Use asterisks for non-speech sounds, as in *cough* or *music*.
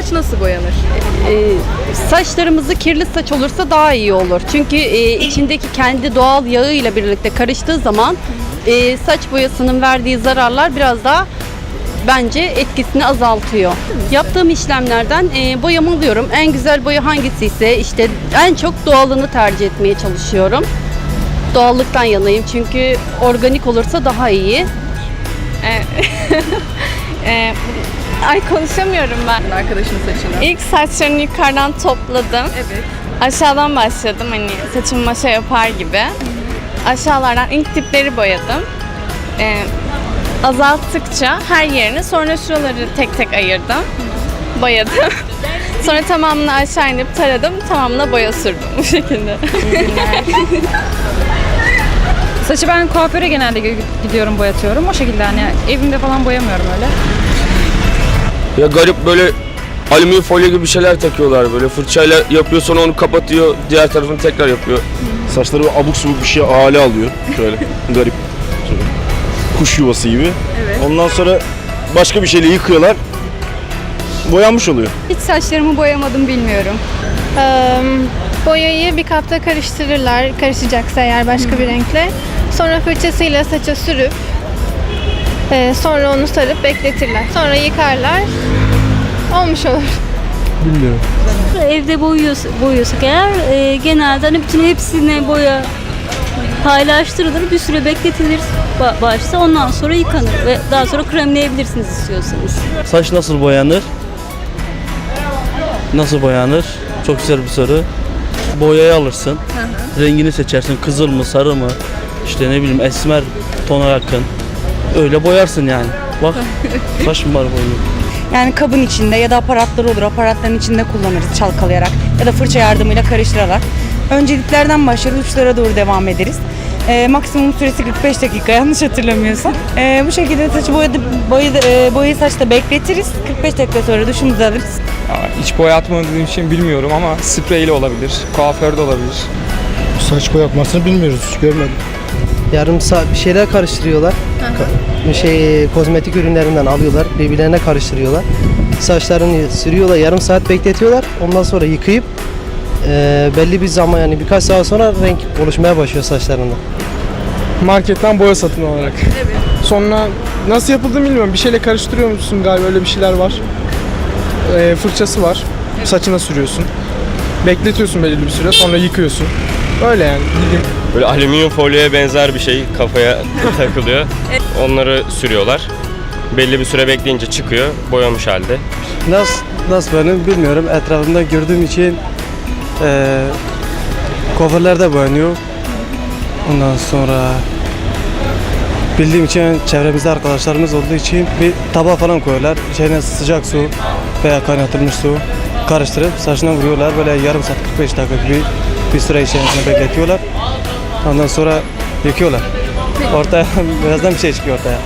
saç nasıl boyanır? Ee, saçlarımızı kirli saç olursa daha iyi olur. Çünkü e, içindeki kendi doğal yağıyla birlikte karıştığı zaman e, saç boyasının verdiği zararlar biraz daha bence etkisini azaltıyor. Yaptığım işlemlerden e, boyamı alıyorum. En güzel boya hangisi ise işte en çok doğalını tercih etmeye çalışıyorum. Doğallıktan yanayım çünkü organik olursa daha iyi. Ee, *laughs* ay konuşamıyorum ben. Arkadaşının saçını. İlk saçlarını yukarıdan topladım. Evet. Aşağıdan başladım hani saçımı maşa yapar gibi. Aşağılardan ilk dipleri boyadım. Ee, azalttıkça her yerini sonra şuraları tek tek ayırdım. Boyadım. *laughs* Sonra tamamını aşağı inip taradım. Tamamına boya sürdüm bu şekilde. Saçı ben kuaföre genelde gidiyorum boyatıyorum. O şekilde hani evimde falan boyamıyorum öyle. Ya garip böyle alüminyum folyo gibi bir şeyler takıyorlar böyle fırçayla yapıyor sonra onu kapatıyor diğer tarafını tekrar yapıyor. Saçları böyle abuk subuk bir şey hale alıyor. Şöyle *laughs* garip. Şöyle. Kuş yuvası gibi. Evet. Ondan sonra başka bir şeyle yıkıyorlar. Boyanmış oluyor. Hiç saçlarımı boyamadım bilmiyorum. boyayı bir kapta karıştırırlar, karışacaksa eğer başka bir renkle. Sonra fırçasıyla saça sürüp e, sonra onu sarıp bekletirler. Sonra yıkarlar. Olmuş olur. Evde boyuyorsak, boyuyorsak eğer e, genelde hani bütün hepsine boya paylaştırılır, bir süre bekletilir ba- başta ondan sonra yıkanır ve daha sonra kremleyebilirsiniz istiyorsanız. Saç nasıl boyanır? Nasıl boyanır? Çok güzel bir soru. Boyayı alırsın. Rengini seçersin. Kızıl mı, sarı mı? İşte ne bileyim esmer tona yakın. Öyle boyarsın yani. Bak *laughs* mı var boyuyor. Yani kabın içinde ya da aparatlar olur. Aparatların içinde kullanırız çalkalayarak ya da fırça yardımıyla karıştırarak. Önce diplerden başlarız, uçlara doğru devam ederiz. Ee, maksimum süresi 45 dakika yanlış hatırlamıyorsam. Ee, bu şekilde saçı boyadı, boyayı, e, boyayı saçta bekletiriz. 45 dakika sonra duşumuzu alırız. Hiç boyatmadığım için bilmiyorum ama spreyle olabilir, kuaförde olabilir. Saç boyatmasını bilmiyoruz. Görmedim. Yarım saat bir şeyler karıştırıyorlar. şey kozmetik ürünlerinden alıyorlar. Birbirlerine karıştırıyorlar. Saçlarını sürüyorlar. Yarım saat bekletiyorlar. Ondan sonra yıkayıp e, belli bir zaman yani birkaç saat sonra renk oluşmaya başlıyor saçlarında. Marketten boya satın alarak. Evet. Sonra nasıl yapıldığını bilmiyorum. Bir şeyle karıştırıyor musun galiba öyle bir şeyler var. Ee, fırçası var. Saçına sürüyorsun. Bekletiyorsun belirli bir süre sonra yıkıyorsun. Öyle yani. Böyle alüminyum folyoya benzer bir şey kafaya *laughs* takılıyor. Onları sürüyorlar. Belli bir süre bekleyince çıkıyor boyamış halde. Nasıl nasıl benim bilmiyorum. Etrafımda gördüğüm için e, kuaförlerde boyanıyor. Ondan sonra bildiğim için çevremizde arkadaşlarımız olduğu için bir tabağa falan koyuyorlar. İçine sıcak su veya kaynatılmış su karıştırıp saçına vuruyorlar. Böyle yarım saat 45 dakika gibi bir süre içerisinde bekletiyorlar. Ondan sonra yıkıyorlar. Ortaya *laughs* birazdan bir şey çıkıyor ortaya.